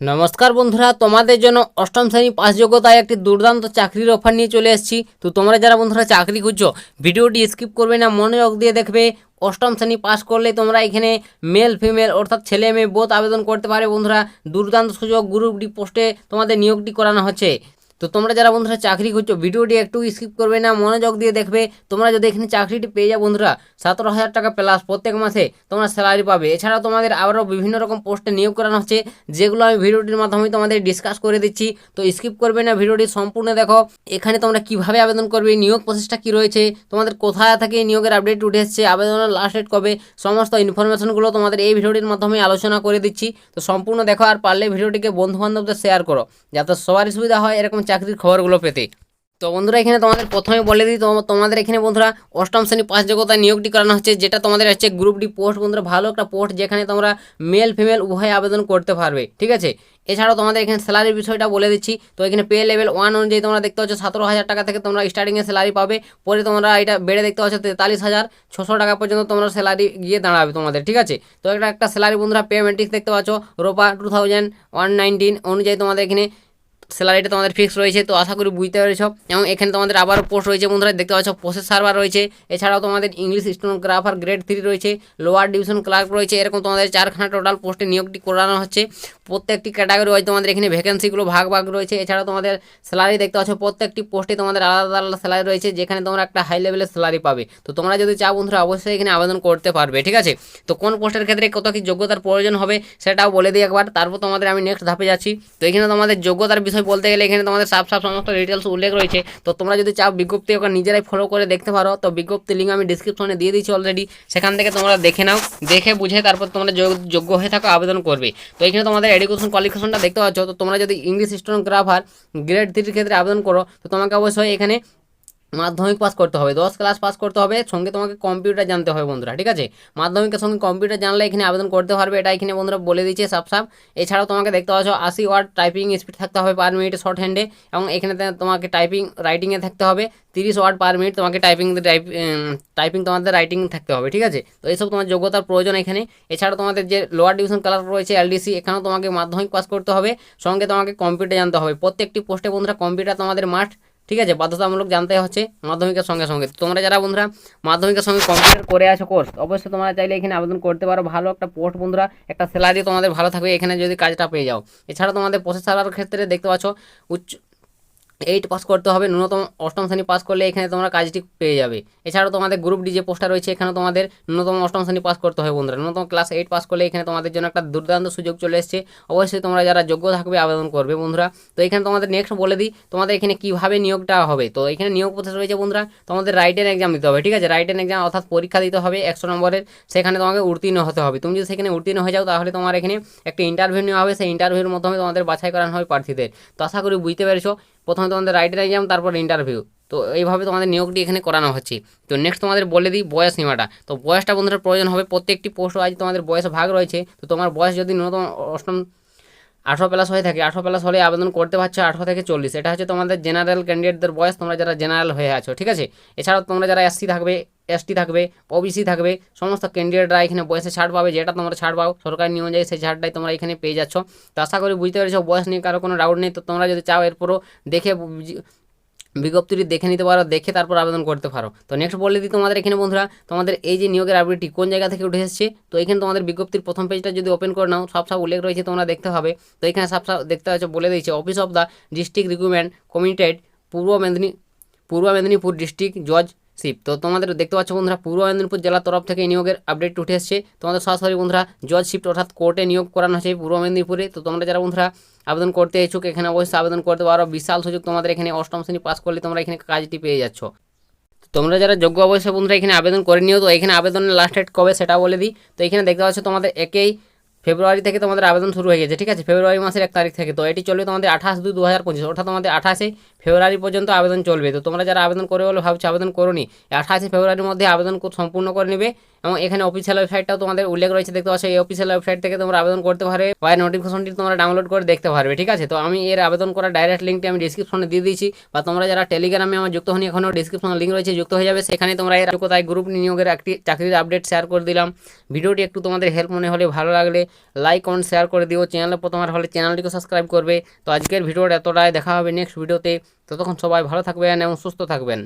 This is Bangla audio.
নমস্কার বন্ধুরা, তোমাদের জন্য অষ্টম শ্রেণি পাস যোগ্যতায় একটি দুর্দান্ত চাকরির অফার নিয়ে চলে এসেছি। তো তোমরা যারা বন্ধুরা চাকরি খুঁজছো, ভিডিওটি স্কিপ করবে না, মনোযোগ দিয়ে দেখবে। অষ্টম শ্রেণি পাস করলে তোমরা এখানে মেল ফিমেল অর্থাৎ ছেলে মেয়ে বোধ আবেদন করতে পারে বন্ধুরা। দুর্দান্ত সুযোগ গ্রুপ ডি পোস্টে তোমাদের নিয়োগটি করানো হচ্ছে। তো তোমরা যারা বন্ধুরা চাকরি খুঁজছো ভিডিওটি একটু স্কিপ করবে না, মনোযোগ দিয়ে দেখবে। তোমরা যদি এখানে চাকরিটি পেয়ে যাও বন্ধুরা সতেরো হাজার টাকা প্লাস প্রত্যেক মাসে তোমরা স্যালারি পাবে। এছাড়াও তোমাদের আরও বিভিন্ন রকম পোস্টে নিয়োগ করানো হচ্ছে, যেগুলো আমি ভিডিওটির মাধ্যমে তোমাদের ডিসকাস করে দিচ্ছি। তো স্কিপ করবে না, ভিডিওটি সম্পূর্ণ দেখো। এখানে তোমরা কীভাবে আবেদন করবে, নিয়োগ প্রসেসটা কি রয়েছে, তোমাদের কোথায় থেকে নিয়োগের আপডেট উঠে এসছে আবেদনের লাস্ট ডেট কবে, সমস্ত ইনফরমেশনগুলো তোমাদের এই ভিডিওটির মাধ্যমে আলোচনা করে দিচ্ছি। তো সম্পূর্ণ দেখো, আর পারলে ভিডিওটিকে বন্ধু বান্ধবদের শেয়ার করো, যাতে সবারই সুবিধা হয়, এরকম চাকরির খবরগুলো পেতে। তো বন্ধুরা, এখানে তোমাদের প্রথমে বলে দিই তোমাদের এখানে বন্ধুরা অষ্টম শ্রেণি পাঁচ যোগ্যতায় নিয়োগটি করানো হচ্ছে, যেটা তোমাদের হচ্ছে গ্রুপ ডি পোস্ট বন্ধুরা, ভালো একটা পোস্ট যেখানে তোমরা মেল ফিমেল উভয় আবেদন করতে পারবে, ঠিক আছে? এছাড়াও তোমাদের এখানে স্যালারির বিষয়টা বলে দিচ্ছি, তো এখানে পে লেভেল ওয়ান অনুযায়ী তোমরা দেখতে পাচ্ছ সতেরো হাজার টাকা থেকে তোমরা স্টার্টিংয়ে স্যালারি পাবে, পরে তোমরা এটা বেড়ে দেখতে পাচ্ছ তেতাল্লিশ হাজার ছশো টাকা পর্যন্ত তোমরা স্যালারি গিয়ে দাঁড়াবে তোমাদের, ঠিক আছে? তো এটা একটা স্যালারি বন্ধুরা পেমেন্টিক্স দেখতে পাচ্ছ, ROPA two thousand one nineteen অনুযায়ী তোমাদের এখানে স্যালারিটা তোমাদের ফিক্স রয়েছে, তো আশা করি বুঝতে পেরেছ। এবং এখানে তোমাদের আবারও পোস্ট রয়েছে বন্ধুরা, দেখতে পাচ্ছ প্রসেস সার্ভার রয়েছে। এছাড়াও তোমাদের ইংলিশ স্টোনোগ্রাফার গ্রেড থ্রি রয়েছে লোয়ার ডিভিশন ক্লার্ক রয়েছে, এরকম তোমাদের চারখানা টোটাল পোস্টে নিয়োগটি করানো হচ্ছে। প্রত্যেকটি ক্যাটাগরি ওয়াইজ তোমাদের এখানে ভ্যাকেন্সিগুলো ভাগ ভাগ রয়েছে। এছাড়াও তোমাদের স্যালারি দেখতে পাচ্ছ, প্রত্যেকটি পোস্টে তোমাদের আলাদা আলাদা স্যালারি রয়েছে, যেখানে তোমরা একটা হাই লেভেলের স্যালারি পাবে। তো তোমরা যদি চাও বন্ধুরা, অবশ্যই এখানে আবেদন করতে পারবে, ঠিক আছে? তো কোন পোস্টের ক্ষেত্রে কত কি যোগ্যতার প্রয়োজন হবে, সেটাও বলে দিই একবার। তারপর তোমাদের আমি নেক্সট ধাপে যাচ্ছি। তো এখানে তোমাদের যোগ্যতার বিষয় বলতে গেলে এখানে তোমাদের সাব সাব সমস্ত ডিটেলস উল্লেখ রয়েছে। তো তোমরা যদি চাও বিজ্ঞপ্তি ওকে নিজেরাই ফলো করে দেখতে পারো। তো বিজ্ঞপ্তি লিঙ্ক আমি ডিসক্রিপশনে দিয়ে দিচ্ছি অলরেডি সেখান থেকে তোমরা দেখে নাও, দেখে বুঝে তারপর তোমরা যোগ- যোগ্য হয়ে থাকো, আবেদন করবে। তো এখানে তোমাদের এডুকেশন কোয়ালিফিকেশনটা দেখতে পাচ্ছ। তো তোমরা যদি ইংলিশ স্টোনোগ্রাফার গ্রেড থ্রির ক্ষেত্রে আবেদন করো, তো তোমাকে অবশ্যই এখানে মাধ্যমিক পাস করতে হবে, দশ ক্লাস পাস করতে হবে, সঙ্গে তোমাকে কম্পিউটার জানতে হবে বন্ধুরা, ঠিক আছে? মাধ্যমিকের সঙ্গে কম্পিউটার জানলে এখানে আবেদন করতে পারবে, এটা এখানে বন্ধুরা বলে দিচ্ছে সাপ সাপ এছাড়াও তোমাকে দেখতে পাচ্ছ, আশি ওয়ার্ড টাইপিং স্পিড থাকতে হবে পার মিনিট শর্ট হ্যান্ডে এবং এখানে তোমাকে টাইপিং রাইটিংয়ে থাকতে হবে, তিরিশ ওয়ার্ড পার মিনিট তোমাকে টাইপিং টাইপ তোমাদের রাইটিং থাকতে হবে, ঠিক আছে? তো এইসব তোমার যোগ্যতার প্রয়োজন এখানে। এছাড়া তোমাদের যে লোয়ার ডিভিশন ক্লাস রয়েছে এলডিসি এখানেও তোমাকে মাধ্যমিক পাস করতে হবে, সঙ্গে তোমাকে কম্পিউটার জানতে হবে। প্রত্যেকটি পোস্টে বন্ধুরা কম্পিউটার তোমাদের মাঠ ঠিক আছে? বাধ্যতামূলক জানতে হচ্ছে মাধ্যমিকের সঙ্গে সঙ্গে। তোমরা যারা বন্ধুরা মাধ্যমিকের সঙ্গে কম্পিউটার করে আছো কোর্স অবশ্যই তোমরা চাইলে এখানে আবেদন করতে পারো। ভালো একটা পোস্ট বন্ধুরা, একটা স্যালারি তোমাদের ভালো থাকবে, এখানে যদি কাজটা পেয়ে যাও। এছাড়া তোমাদের প্রসেসারের ক্ষেত্রে দেখতে পাচ্ছ, উচ্চ এইট পাস করতে হবে, ন্যূনতম অষ্টম শ্রেণি পাস করলে এখানে তোমরা কাজটি পেয়ে যাবে। এছাড়াও তোমাদের গ্রুপ ডি যে পোস্টার রয়েছে, এখানে তোমাদের ন্যূনতম অষ্টম শ্রেণি পাস করতে হবে বন্ধুরা। ন্যূনতম ক্লাস এইট পাস করলে এখানে তোমাদের জন্য একটা দুর্দান্ত সুযোগ চলে এসেছে। অবশ্যই তোমরা যারা যোগ্য থাকবে আবেদন করবে বন্ধুরা। তো এখানে তোমাদের নেক্সট বলে দিই, তোমাদের এখানে কীভাবে নিয়োগটা হবে? তো এখানে নিয়োগ প্রসেস রয়েছে বন্ধুরা, তোমাদের রাইটেন এক্সাম দিতে হবে, ঠিক আছে? রাইটেন এক্সাম অর্থাৎ পরীক্ষা দিতে হবে একশো নম্বরের, সেখানে তোমাকে উত্তীর্ণ হতে হবে। তুমি যদি সেখানে উত্তীর্ণ হয়ে যাও, তাহলে তোমার এখানে একটা ইন্টারভিউ নেওয়া হবে। সেই ইন্টারভিউর মাধ্যমে তোমাদের বাছাই করানো হবে প্রার্থীদের। তো আশা করি বুঝতে পেরেছ। প্রথমে তোমাদের রাইটেন এক্সাম তারপর ইন্টারভিউ তো এইভাবে তোমাদের নিয়োগটি এখানে করানো হচ্ছে। তো নেক্সট তোমাদের বলে দিই বয়স সীমাটা। তো বয়সটা বন্ধুরা প্রয়োজন হবে। প্রত্যেকটি পোস্ট আজ তোমাদের বয়স ভাগ রয়েছে। তো তোমার বয়স যদি ন্যূনতম অষ্টম আঠারো প্লাস হয়ে থাকে, আঠারো প্লাস হলে আবেদন করতে পারছ আঠারো থেকে চল্লিশ। এটা হচ্ছে তোমাদের জেনারেল ক্যান্ডিডেটদের বয়স, তোমরা যারা জেনারেল হয়ে আছো, ঠিক আছে? এছাড়াও তোমরা যারা এসসি থাকবে এসটি থাকবে ওবিসি থাকবে, সমস্ত ক্যান্ডিডেটরা এখানে বয়সে ছাড় পাবে, যেটা তোমরা ছাড় পাও, সরকারি নিয়ম অনুযায়ী সেই ছাড়টাই তোমরা এখানে পেয়ে যাচ্ছ। তো আশা করি বুঝতে পেরেছ, বয়স নিয়ে কারও কোনো ডাউট নেই। তো তোমরা যদি চাও এরপরও দেখে বিজ্ঞপ্তিটি দেখে নিতে পারো, দেখে তারপর আবেদন করতে পারো। তো নেক্সট বলে দিই তোমাদের এখানে বন্ধুরা, তোমাদের এই যে নিয়োগের আবৃত্তি কোন জায়গা থেকে উঠে এসেছে? তো এখানে তোমাদের বিজ্ঞপ্তির প্রথম পেজটা যদি ওপেন করে নাও, সব সব উল্লেখ রয়েছে, তোমরা দেখতে হবে। তো এখানে সব সব দেখতে হচ্ছে বলে দিয়েছে office of the district recruitment committee Purba Medini, Purba Medinipur district জজ শিপ তো তোমাদের দেখতে পাচ্ছ বন্ধুরা, পূর্ব মেদিনীপুর জেলার তরফ থেকে নিয়োগের আপডেট উঠে এসেছে। তোমাদের সরাসরি বন্ধুরা, জজ শিফট অর্থাৎ কোর্টে নিয়োগ করানো হয়েছে পূর্ব মেদিনীপুরে। তো তোমরা যারা বন্ধুরা আবেদন করতে ইচ্ছুক এখানে অবশ্যই আবেদন করতে পারো। বিশাল সুযোগ তোমাদের এখানে অষ্টম শ্রেণি পাস করলে তোমরা এখানে কাজটি পেয়ে যাচ্ছ। তোমরা যারা যোগ্য অবশ্যই বন্ধুরা এখানে আবেদন করে নিও। তো এখানে আবেদনের লাস্ট ডেট কবে সেটা বলে দিই। তো এখানে দেখতে পাচ্ছ তোমাদের একেই ফেব্রুয়ারি থেকে তোমাদের আবেদন শুরু হয়ে গেছে, ঠিক আছে? ফেব্রুয়ারি মাসের এক তারিখ থেকে। তো এটি চলবে তোমাদের আঠাশ দুই দু হাজার পঁচিশ, অর্থাৎ তোমাদের আঠাশে ফেব্রুয়ারি পর্যন্ত আবেদন চলবে। তো তোমরা যারা আবেদন করে বলে ভাবছ, আবেদন করোনি, আঠাশে ফেব্রুয়ারির মধ্যে আবেদন সম্পূর্ণ করে নেবে এবং এখানে অফিসিয়াল ওয়েবসাইটটাও তোমাদের উল্লেখ রয়েছে, দেখতে পাচ্ছ, এই অফিসিয়াল ওয়েবসাইট থেকে তোমরা আবেদন করতে পারবে বা নোটিফিকেশনটি তোমরা ডাউনলোড করে দেখতে পারবে, ঠিক আছে? তো আমি এর আবেদন করা ডাইরেক্ট লিঙ্কটি আমি ডিসক্রিপশনে দিয়ে দিয়েছি বা তোমরা যারা টেলিগ্রামে আমার যুক্ত হনি, এখনও ডিসক্রিপশনে লিঙ্ক রয়েছে, যুক্ত হয়ে যাবে। সেখানে তোমরা এর কোথায় গ্রুপ নিয়োগের একটি চাকরির আপডেট শেয়ার করে দিলাম। ভিডিওটি একটু তোমাদের হেল্প মনে হলে ভালো লাগলে লাইক কমেন্ট শেয়ার করে দিও। চ্যানেলে প্রথমবার হলে চ্যানেলটিকে সাবস্ক্রাইব করবে। তো আজকের ভিডিওটা এতটাই, দেখা হবে নেক্সট ভিডিওতে ততক্ষণ সবাই ভালো থাকবেন এবং সুস্থ থাকবেন।